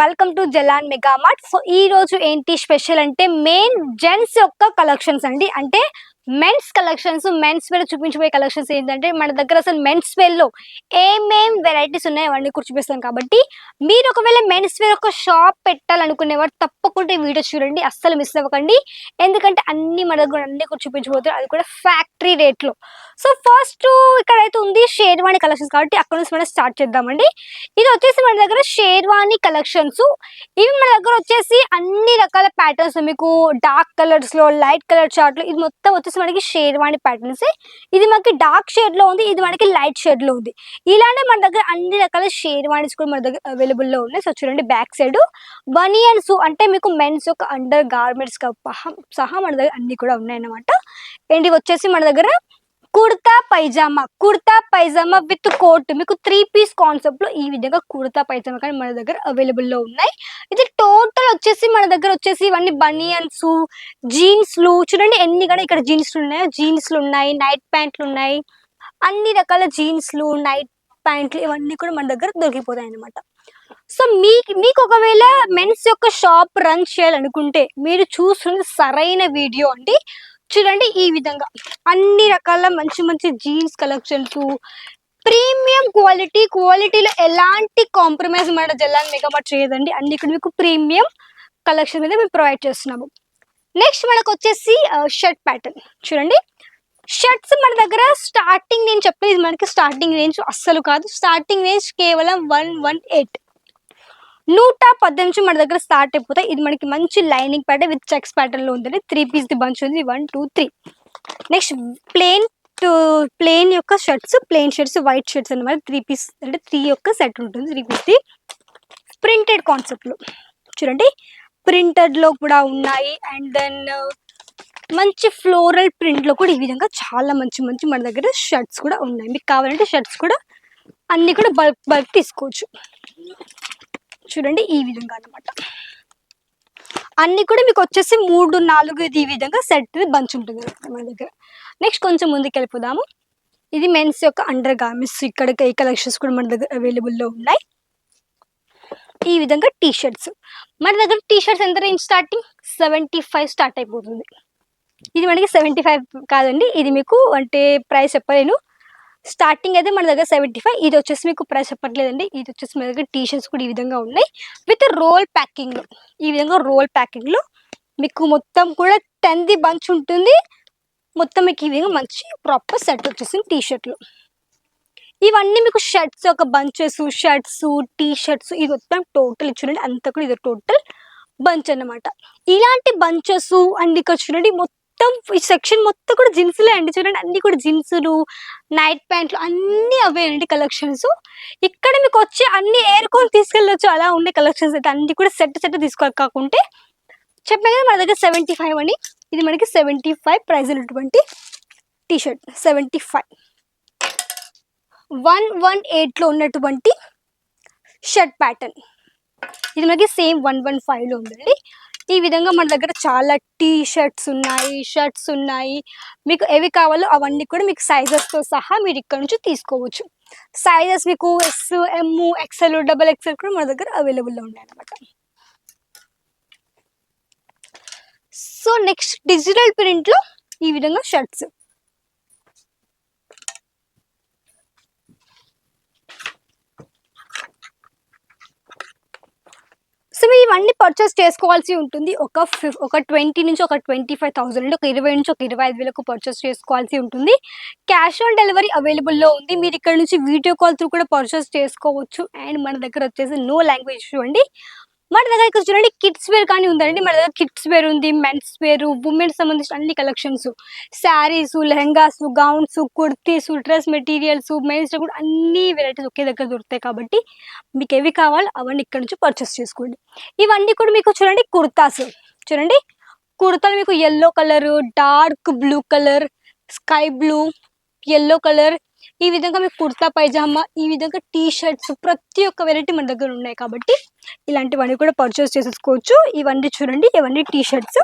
Welcome to Jalan mega mart so ఈ రోజు ఏంటి స్పెషల్ అంటే మెయిన్ జెంట్స్ యొక్క కలెక్షన్స్ అండి. అంటే మెన్స్ కలెక్షన్స్ మెన్స్ వేర్ చూపించబోయే కలెక్షన్స్ ఏంటంటే మన దగ్గర అసలు మెన్స్ వేర్లో ఏమేం వెరైటీస్ ఉన్నాయో అవన్నీ కూడా చూపిస్తాం కాబట్టి మీరు ఒకవేళ మెన్స్ వేర్ ఒక షాప్ పెట్టాలనుకునేవారు తప్పకుండా వీడియో చూడండి. అస్సలు మిస్ అవ్వకండి. ఎందుకంటే అన్ని మన దగ్గర అన్ని కూడా చూపించబోతున్నారు అది కూడా ఫ్యాక్టరీ రేట్లో సో ఫస్ట్ ఇక్కడైతే షేర్వాణి కలెక్షన్స్ కాబట్టి అక్కడ నుంచి మనం స్టార్ట్ చేద్దామండి. ఇది వచ్చేసి మన దగ్గర షేర్వాణి కలెక్షన్స్. ఇవి మన దగ్గర వచ్చేసి అన్ని రకాల ప్యాటర్న్స్ మీకు డార్క్ కలర్స్లో లైట్ కలర్ చార్ట్లో ఇది మొత్తం వచ్చేసి మనకి షేర్వాణి ప్యాటర్న్స్ ఇది మనకి డార్క్ షేడ్లో ఉంది ఇది మనకి లైట్ షేడ్లో ఉంది. ఇలానే మన దగ్గర అన్ని రకాల షేర్వాణిస్ కూడా మన దగ్గర అవైలబుల్లో ఉన్నాయి. సో చూడండి బ్యాక్ సైడ్ బనియన్స్ అంటే మీకు మెన్స్ యొక్క అండర్ గార్మెంట్స్ సహా మన దగ్గర అన్ని కూడా ఉన్నాయి అన్నమాట అండ్ ఇవి వచ్చేసి మన దగ్గర కుర్తా పైజామా కుర్తా పైజామా విత్ కోట్ మీకు త్రీ పీస్ కాన్సెప్ట్లో ఈ విధంగా కుర్తా పైజామా కానీ మన దగ్గర అవైలబుల్లో ఉన్నాయి. ఇది టోటల్ వచ్చేసి మన దగ్గర వచ్చేసి ఇవన్నీ బనియన్స్ జీన్స్లు. చూడండి ఎన్ని కానీ ఇక్కడ జీన్స్లు ఉన్నాయో. జీన్స్లు ఉన్నాయి నైట్ ప్యాంట్లు ఉన్నాయి. అన్ని రకాల జీన్స్లు నైట్ ప్యాంట్లు ఇవన్నీ కూడా మన దగ్గర దొరికిపోతాయి అన్నమాట. సో మీకు మీకు ఒకవేళ మెన్స్ యొక్క షాప్ రన్ చేయాలనుకుంటే మీరు చూస్తున్నది సరైన వీడియో అండి. చూడండి ఈ విధంగా. అన్ని రకాల మంచి మంచి జీన్స్ కలెక్షన్స్. ప్రీమియం క్వాలిటీ క్వాలిటీలో ఎలాంటి కాంప్రమైజ్ మన జల్లాన్ మెగామార్ట్ చేయదండి. అన్ని ఇక్కడ మీకు ప్రీమియం కలెక్షన్ మీద మేము ప్రొవైడ్ చేస్తున్నాము. నెక్స్ట్ మనకు వచ్చేసి షర్ట్ ప్యాటర్న్. చూడండి. షర్ట్స్ మన దగ్గర స్టార్టింగ్ నేను చెప్పేది మనకి స్టార్టింగ్ రేంజ్ అస్సలు కాదు. స్టార్టింగ్ రేంజ్ కేవలం వన్ వన్ ఎయిట్. నూట పద్దెనిమిది మన దగ్గర స్టార్ట్ అయిపోతాయి. ఇది మనకి మంచి లైనింగ్ ప్యాటర్న్ విత్ చెక్స్ ప్యాటర్న్లో ఉంది త్రీ పీస్ ది బంచ్ ఉంది. One two three next plain plain యొక్క shirts plain shirts white shirts అన్నమాట. త్రీ పీస్ అంటే త్రీ యొక్క సెట్ ఉంటుంది. త్రీ పీస్ ది ప్రింటెడ్ కాన్సెప్ట్లో. చూడండి. ప్రింటెడ్లో కూడా ఉన్నాయి. అండ్ దెన్ మంచి ఫ్లోరల్ ప్రింట్లో కూడా ఈ విధంగా చాలా మంచి మంచి మన దగ్గర షర్ట్స్ కూడా ఉన్నాయి. మీకు కావాలంటే షర్ట్స్ కూడా అన్ని కూడా బల్క్ బల్క్ తీసుకోవచ్చు. చూడండి ఈ విధంగా అనమాట అన్ని కూడా మీకు వచ్చేసి మూడు నాలుగు ఇది ఈ విధంగా సెట్ బంచ్ ఉంటుంది మన దగ్గర. నెక్స్ట్ కొంచెం ముందుకు వెళ్ళిపోదాము ఇది మెన్స్ యొక్క అండర్ గార్మెంట్స్ ఇక్కడ ఈ కలెక్షన్స్ కూడా మన దగ్గర అవైలబుల్లో ఉన్నాయి. ఈ విధంగా టీ షర్ట్స్ మన దగ్గర టీ షర్ట్స్ ఎంత range starting seventy five start అయిపోతుంది. ఇది మనకి సెవెంటీ ఫైవ్ కాదండి. ఇది మీకు అంటే ప్రైస్ చెప్పలేను. స్టార్టింగ్ అయితే మన దగ్గర సెవెంటీ ఫైవ్ ఇది వచ్చేసి మీకు ప్రైస్ చెప్పట్లేదండి. ఇది వచ్చేసి మన దగ్గర టీ షర్ట్స్ కూడా ఈ విధంగా ఉన్నాయి. విత్ రోల్ ప్యాకింగ్లో ఈ విధంగా రోల్ ప్యాకింగ్లో మీకు మొత్తం కూడా టెన్ది బంచ్ ఉంటుంది. మొత్తం మీకు ఈ విధంగా మంచి ప్రాపర్ సెట్ వచ్చేసింది టీ షర్ట్లు ఇవన్నీ మీకు షర్ట్స్ ఒక బంచెస్ షర్ట్స్ టీ షర్ట్స్ ఇది మొత్తం టోటల్ చూడండి అంతా కూడా ఇది టోటల్ బంచ్ అన్నమాట. ఇలాంటి బంచెస్ అండ్ ఇక్కడ చూడండి మొత్తం మొత్తం ఈ సెక్షన్ మొత్తం కూడా జీన్స్లే అండి. చూడండి అన్ని కూడా జీన్సులు నైట్ ప్యాంట్లు అన్ని అవే అండి కలెక్షన్స్ ఇక్కడ మీకు వచ్చి అన్ని ఏరుకొని తీసుకెళ్ళొచ్చు. అలా ఉండే కలెక్షన్స్ అయితే అన్ని కూడా సెట్ సెట్ తీసుకోవాలి. కాకుంటే చెప్పాను కదా మన దగ్గర సెవెంటీ ఫైవ్ అని. ఇది మనకి సెవెంటీ ఫైవ్ ప్రైజ్ ఉన్నటువంటి t shirt seventy five one one ఎయిట్లో ఉన్నటువంటి షర్ట్ ప్యాటర్న్ ఇది మనకి సేమ్ వన్ వన్ ఫైవ్లో ఉందండి. ఈ విధంగా మన దగ్గర చాలా టీ షర్ట్స్ ఉన్నాయి షర్ట్స్ ఉన్నాయి. మీకు ఏవి కావాలో అవన్నీ కూడా మీకు సైజెస్తో సహా మీరు ఇక్కడ నుంచి తీసుకోవచ్చు. సైజెస్ మీకు S M XL double XL కూడా మన దగ్గర అవైలబుల్లో ఉన్నాయి అనమాట సో నెక్స్ట్ డిజిటల్ ప్రింట్లో ఈ విధంగా షర్ట్స్ ఇవన్నీ పర్చేస్ చేసుకోవాల్సి ఉంటుంది. ఒక ఫిఫ్ ఒక ట్వంటీ నుంచి ఒక ట్వంటీ ఫైవ్ థౌసండ్ అంటే ఒక ఇరవై నుంచి ఒక ఇరవై ఐదు వేలకు పర్చేస్ చేసుకోవాల్సి ఉంటుంది. క్యాష్ ఆన్ డెలివరీ అవైలబుల్లో ఉంది. మీరు ఇక్కడ నుంచి వీడియో కాల్ త్రూ కూడా పర్చేస్ చేసుకోవచ్చు. అండ్ మన దగ్గర వచ్చేసి నో లాంగ్వేజ్ ఇష్యూ అండి. మన దగ్గర ఇక్కడ చూడండి కిడ్స్ వేర్ కానీ ఉందండి. మన దగ్గర కిడ్స్ వేర్ ఉంది మెన్స్ వేర్ ఉమెన్స్ సంబంధించిన అన్ని collections saris lehengas gowns kurtis dress materials men's కూడా అన్ని వెరైటీస్ ఒకే దగ్గర దొరుకుతాయి కాబట్టి మీకు ఏవి కావాలో అవన్నీ ఇక్కడ నుంచి పర్చేస్ చేసుకోండి. ఇవన్నీ కూడా మీకు చూడండి కుర్తాస్. చూడండి కుర్తాలు మీకు yellow colour dark blue colour sky blue yellow colour ఈ విధంగా మీకు కుర్తా పైజామా ఈ విధంగా టీ షర్ట్స్ ప్రతి ఒక్క వెరైటీ మన దగ్గర ఉన్నాయి కాబట్టి ఇలాంటివన్నీ కూడా పర్చేస్ చేసేసుకోవచ్చు. ఇవన్నీ చూడండి ఇవన్నీ టీ షర్ట్స్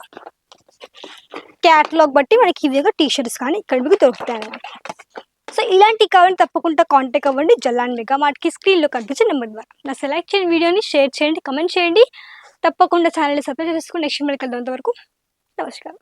క్యాటలాగ్ బట్టి మనకి ఈ విధంగా టీ షర్ట్స్ కానీ ఇక్కడ మీకు దొరుకుతాయి సో ఇలాంటి కావాలని తప్పకుండా కాంటాక్ట్ అవ్వండి. జల్లాన్ మెగా మార్ట్కి స్క్రీన్లో కనిపించే నెంబర్ ద్వారా. నా సెలెక్ట్ చేయని వీడియోని షేర్ చేయండి కమెంట్ చేయండి. తప్పకుండా ఛానల్ని సబ్స్క్రైబ్ చేసుకుని నెక్స్ట్ మళ్ళీ కలుద్దాం అంతవరకు. నమస్కారం.